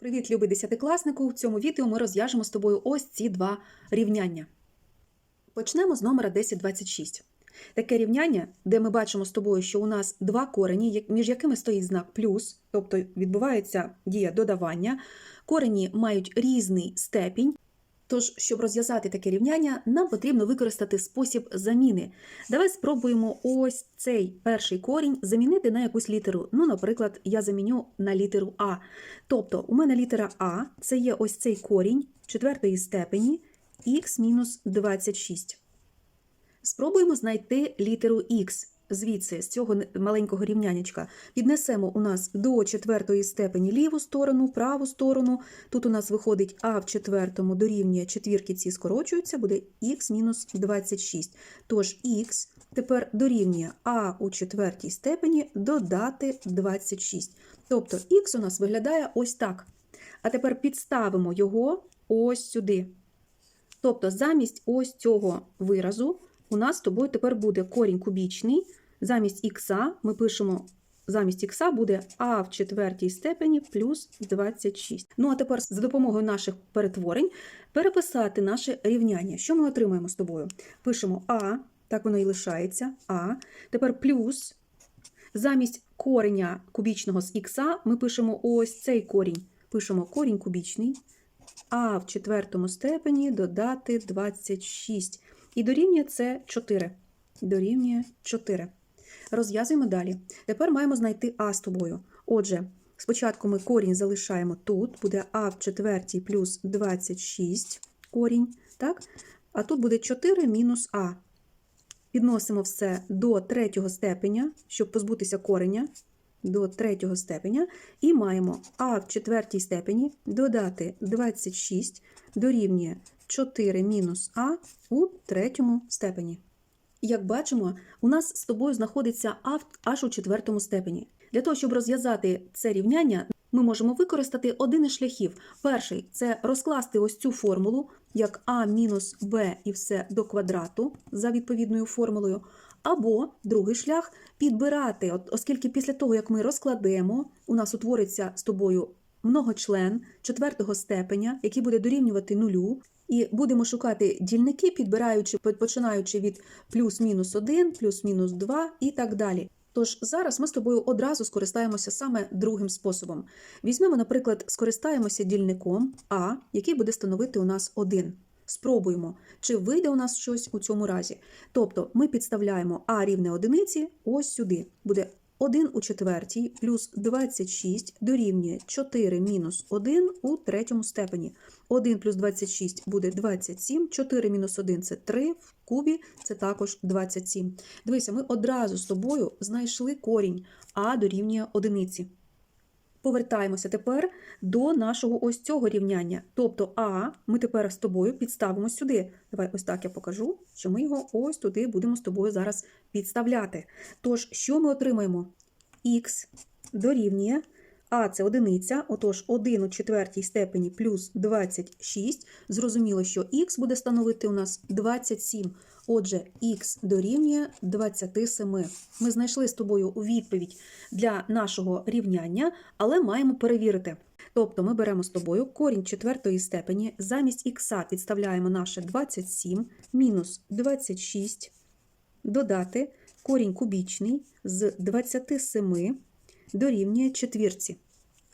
Привіт, любий десятикласнику! В цьому відео ми розв'яжемо з тобою ось ці два рівняння. Почнемо з номера 1026. Таке рівняння, де ми бачимо з тобою, що у нас два корені, між якими стоїть знак плюс, тобто відбувається дія додавання. Корені мають різний степінь. Тож, щоб розв'язати таке рівняння, нам потрібно використати спосіб заміни. Давай спробуємо ось цей перший корінь замінити на якусь літеру. Ну, наприклад, я заміню на літеру А. Тобто, у мене літера А це є ось цей корінь четвертої степені х мінус 26. Спробуємо знайти літеру х звідси, з цього маленького рівнянячка. Піднесемо у нас до четвертої степені ліву сторону, праву сторону. Тут у нас виходить а в четвертому дорівнює четвірки ці скорочуються, буде х мінус 26. Тож х тепер дорівнює а у четвертій степені додати 26. Тобто х у нас виглядає ось так. А тепер підставимо його ось сюди. Тобто замість ось цього виразу у нас з тобою тепер буде корінь кубічний. Замість х ми пишемо, замість х буде а в четвертій степені плюс 26. Ну а тепер за допомогою наших перетворень переписати наше рівняння. Що ми отримаємо з тобою? Пишемо а, так воно і лишається, а. Тепер плюс. Замість кореня кубічного з х ми пишемо ось цей корінь. Пишемо корінь кубічний а в четвертому степені додати 26. І дорівнює це 4. Дорівнює 4. Розв'язуємо далі. Тепер маємо знайти а з тобою. Отже, спочатку ми корінь залишаємо тут, буде а в четвертій плюс 26 корінь. Так? А тут буде 4 мінус а. Підносимо все до третього степеня, щоб позбутися кореня до третього степеня, і маємо а в четвертій степені додати 26 дорівнює 4 мінус а у третьому степені. Як бачимо, у нас з тобою знаходиться а аж у четвертому степені. Для того, щоб розв'язати це рівняння, ми можемо використати один із шляхів. Перший це розкласти ось цю формулу як а мінус б і все до квадрату за відповідною формулою. Або другий шлях підбирати, оскільки після того, як ми розкладемо, у нас утвориться з тобою многочлен четвертого степеня, який буде дорівнювати нулю, і будемо шукати дільники, підбираючи, починаючи від плюс-мінус 1, плюс-мінус 2 і так далі. Тож зараз ми з тобою одразу скористаємося саме другим способом. Візьмемо, наприклад, скористаємося дільником А, який буде становити у нас 1. Спробуємо, чи вийде у нас щось у цьому разі. Тобто ми підставляємо А рівне одиниці ось сюди. Буде 1 у четвертій плюс 26 дорівнює 4 мінус 1 у третьому степені. 1 плюс 26 буде 27, 4 мінус 1 – це 3, в кубі це також 27. Дивися, ми одразу з тобою знайшли корінь А дорівнює одиниці. Повертаємося тепер до нашого ось цього рівняння. Тобто А ми тепер з тобою підставимо сюди. Давай ось так я покажу, що ми його ось туди будемо з тобою зараз підставляти. Тож, що ми отримаємо? Х дорівнює А це одиниця, отож 1 у четвертій степені плюс 26. Зрозуміло, що х буде становити у нас 27. Отже, х дорівнює 27. Ми знайшли з тобою відповідь для нашого рівняння, але маємо перевірити. Тобто ми беремо з тобою корінь четвертої степені, замість х підставляємо наше 27 мінус 26, додати корінь кубічний з 27 дорівнює четвірці.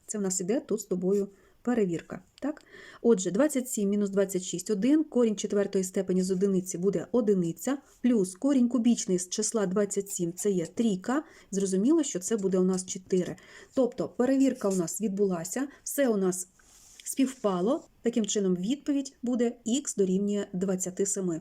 Це в нас іде тут з тобою перевірка. Так? Отже, 27 мінус 26 – 1, корінь четвертої степені з одиниці буде одиниця, плюс корінь кубічний з числа 27 – це є трійка. Зрозуміло, що це буде у нас 4. Тобто перевірка у нас відбулася, все у нас співпало. Таким чином, відповідь буде х дорівнює 27.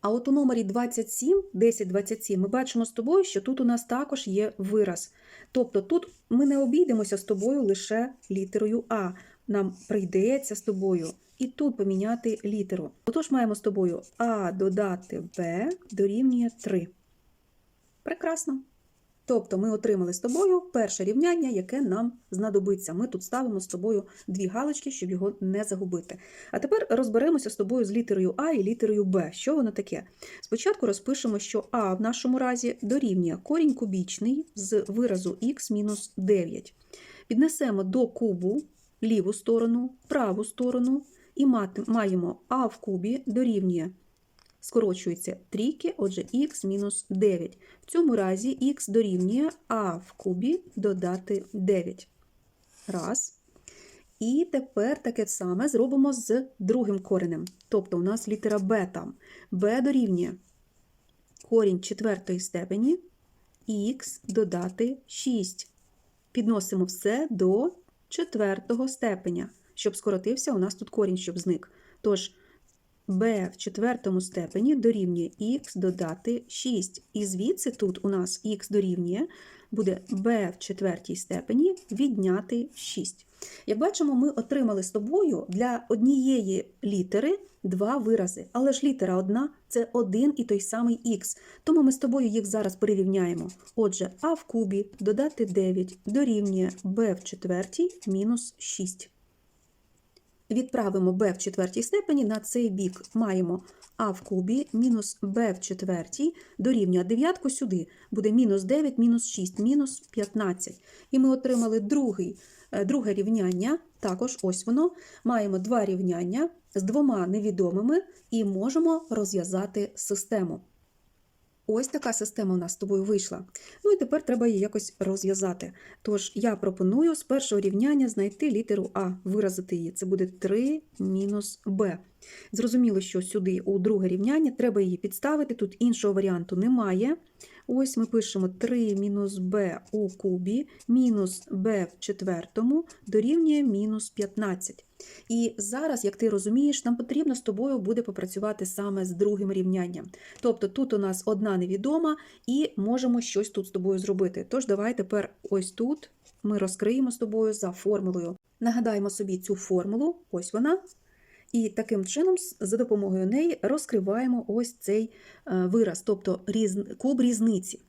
А от у номері 27, 1027, ми бачимо з тобою, що тут у нас також є вираз. Тобто тут ми не обійдемося з тобою лише літерою А. Нам прийдеться з тобою і тут поміняти літеру. Отож, маємо з тобою А додати Б дорівнює 3. Прекрасно. Тобто ми отримали з тобою перше рівняння, яке нам знадобиться. Ми тут ставимо з тобою дві галочки, щоб його не загубити. А тепер розберемося з тобою з літерою А і літерою Б. Що воно таке? Спочатку розпишемо, що А в нашому разі дорівнює корінь кубічний з виразу х мінус 9. Піднесемо до кубу ліву сторону, праву сторону і маємо а в кубі дорівнює. Скорочується трійки, отже, х мінус 9. В цьому разі х дорівнює а в кубі додати 9. Раз. І тепер таке саме зробимо з другим коренем. Тобто у нас літера b там. b дорівнює корінь четвертої степені х додати 6. Підносимо все до четвертого степеня, щоб скоротився у нас тут корінь, щоб зник. Тож b в четвертому степені дорівнює х додати 6. І звідси тут у нас х дорівнює буде b в четвертій степені відняти 6. Як бачимо, ми отримали з тобою для однієї літери два вирази. Але ж літера одна це один і той самий х. Тому ми з тобою їх зараз перерівняємо. Отже, а в кубі додати 9 дорівнює b в четвертій мінус 6. Відправимо b в четвертій степені на цей бік. Маємо а в кубі мінус b в четвертій дорівнює дев'ятку сюди. Буде мінус 9, мінус 6, мінус 15. І ми отримали другий, е, друге рівняння. Також ось воно. Маємо два рівняння з двома невідомими і можемо розв'язати систему. Ось така система у нас з тобою вийшла. Ну і тепер треба її якось розв'язати. Тож я пропоную з першого рівняння знайти літеру А, виразити її. Це буде 3 мінус Б. Зрозуміло, що сюди у друге рівняння треба її підставити. Тут іншого варіанту немає. Ось ми пишемо 3 мінус b у кубі мінус b в четвертому дорівнює мінус 15. І зараз, як ти розумієш, нам потрібно з тобою буде попрацювати саме з другим рівнянням. Тобто тут у нас одна невідома, і можемо щось тут з тобою зробити. Тож давай тепер ось тут ми розкриємо з тобою за формулою. Нагадаємо собі цю формулу, ось вона. І таким чином, за допомогою неї, розкриваємо ось цей е, вираз, тобто куб різниці.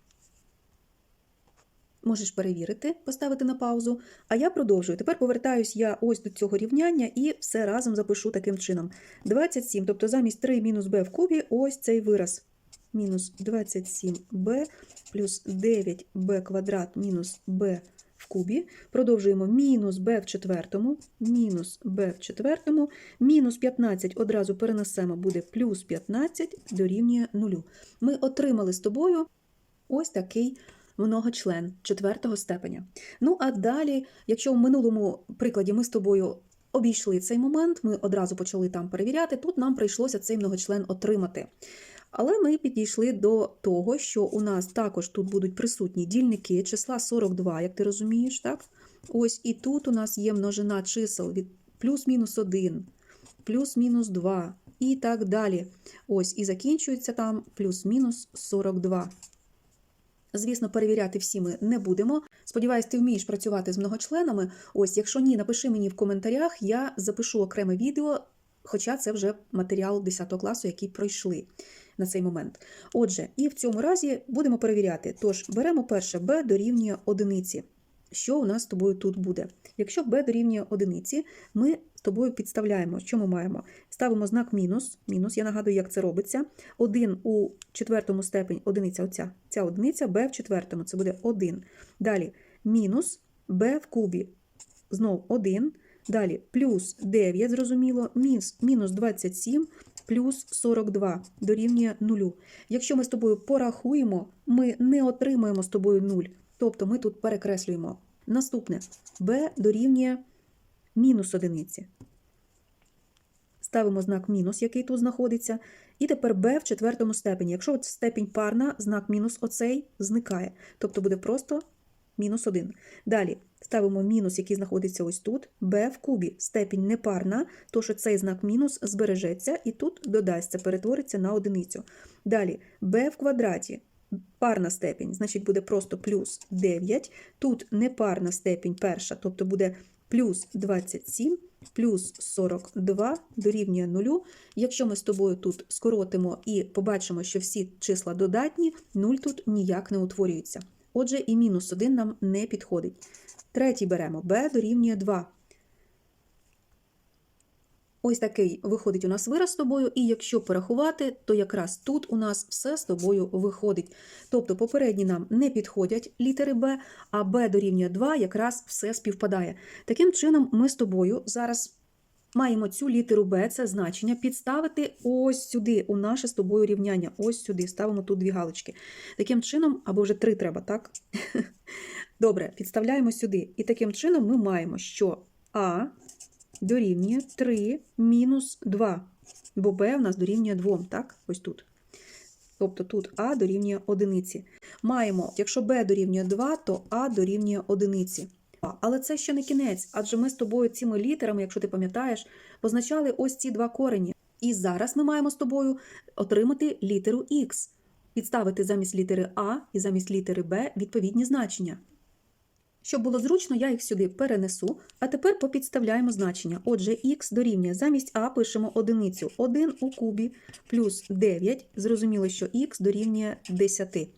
Можеш перевірити, поставити на паузу. А я продовжую. Тепер повертаюсь я ось до цього рівняння і все разом запишу таким чином. 27, тобто замість 3 мінус b в кубі, ось цей вираз. Мінус 27b плюс 9b квадрат мінус b в кубі. Продовжуємо мінус b в четвертому, мінус b в четвертому, мінус 15 одразу перенесемо, буде плюс 15 дорівнює 0. Ми отримали з тобою ось такий многочлен четвертого степеня. Ну а далі, якщо в минулому прикладі ми з тобою обійшли цей момент, ми одразу почали там перевіряти, тут нам прийшлося цей многочлен отримати. Але ми підійшли до того, що у нас також тут будуть присутні дільники числа 42, як ти розумієш, так? Ось і тут у нас є множина чисел від плюс-мінус 1, плюс-мінус 2 і так далі. Ось і закінчується там плюс-мінус 42. Звісно, перевіряти всі ми не будемо. Сподіваюсь, ти вмієш працювати з многочленами. Ось, якщо ні, напиши мені в коментарях, я запишу окреме відео, хоча це вже матеріал 10 класу, який пройшли на цей момент. Отже, і в цьому разі будемо перевіряти. Тож, беремо перше b дорівнює одиниці. Що у нас з тобою тут буде? Якщо b дорівнює одиниці, ми з тобою підставляємо, що ми маємо? Ставимо знак мінус. Мінус, я нагадую, як це робиться. 1 у четвертому степені, одиниця, оця, ця одиниця, b в четвертому, це буде 1. Далі мінус b в кубі, знов 1. Далі плюс 9, зрозуміло, мінус 27, плюс 42 дорівнює 0. Якщо ми з тобою порахуємо, ми не отримаємо з тобою 0. Тобто ми тут перекреслюємо. Наступне b дорівнює мінус одиниці. Ставимо знак мінус, який тут знаходиться. І тепер b в четвертому степені. Якщо от степінь парна, знак мінус оцей зникає. Тобто буде просто мінус 1. Далі ставимо мінус, який знаходиться ось тут, b в кубі. Степінь непарна, то що цей знак мінус збережеться і тут додасться, перетвориться на одиницю. Далі b в квадраті. Парна степінь, значить, буде просто плюс 9. Тут непарна степінь перша, тобто буде плюс 27, плюс 42 дорівнює 0. Якщо ми з тобою тут скоротимо і побачимо, що всі числа додатні, 0 тут ніяк не утворюється. Отже, і мінус 1 нам не підходить. Третій беремо b дорівнює 2. Ось такий виходить у нас вираз з тобою, і якщо порахувати, то якраз тут у нас все з тобою виходить. Тобто попередні нам не підходять літери Б, а Б дорівнює 2 якраз все співпадає. Таким чином, ми з тобою зараз маємо цю літеру Б, це значення, підставити ось сюди, у наше з тобою рівняння. Ось сюди, ставимо тут дві галочки. Таким чином, або вже три треба, так? Добре, підставляємо сюди. І таким чином ми маємо, що А дорівнює 3 мінус 2, бо Б у нас дорівнює 2, так? Ось тут. Тобто тут А дорівнює одиниці. Маємо, якщо Б дорівнює 2, то А дорівнює одиниці. Але це ще не кінець, адже ми з тобою цими літерами, якщо ти пам'ятаєш, позначали ось ці два корені. І зараз ми маємо з тобою отримати літеру Х, підставити замість літери А і замість літери Б відповідні значення. Щоб було зручно, я їх сюди перенесу, а тепер попідставляємо значення. Отже, х дорівнює замість а пишемо одиницю 1 у кубі плюс 9. Зрозуміло, що х дорівнює 10.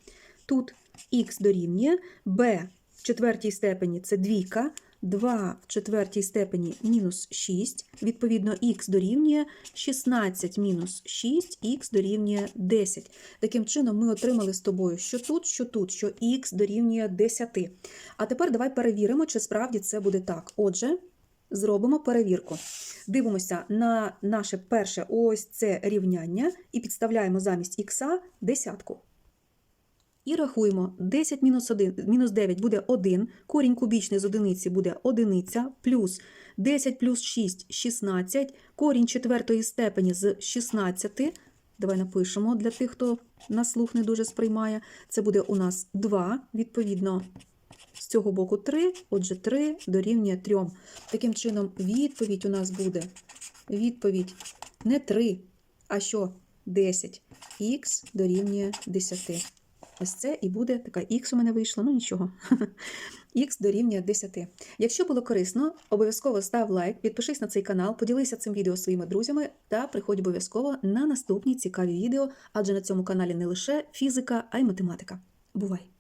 Тут х дорівнює b в четвертій степені це двійка, 2 в четвертій степені мінус 6. Відповідно, х дорівнює 16 мінус 6, х дорівнює 10. Таким чином, ми отримали з тобою, що тут, що тут, що х дорівнює 10. А тепер давай перевіримо, чи справді це буде так. Отже, зробимо перевірку. Дивимося на наше перше ось це рівняння і підставляємо замість х десятку. І рахуємо 10 мінус 1, мінус 9 буде 1, корінь кубічний з одиниці буде одиниця, плюс 10 плюс 6 – 16, корінь четвертої степені з 16, давай напишемо для тих, хто на слух не дуже сприймає, це буде у нас 2, відповідно, з цього боку 3, отже 3 дорівнює 3. Таким чином, відповідь у нас буде, відповідь не 3, а що? 10. Х дорівнює 10. Ось це і буде така х у мене вийшло, ну нічого. Х дорівнює 10. Якщо було корисно, обов'язково став лайк, підпишись на цей канал, поділися цим відео своїми друзями та приходь обов'язково на наступні цікаві відео, адже на цьому каналі не лише фізика, а й математика. Бувай!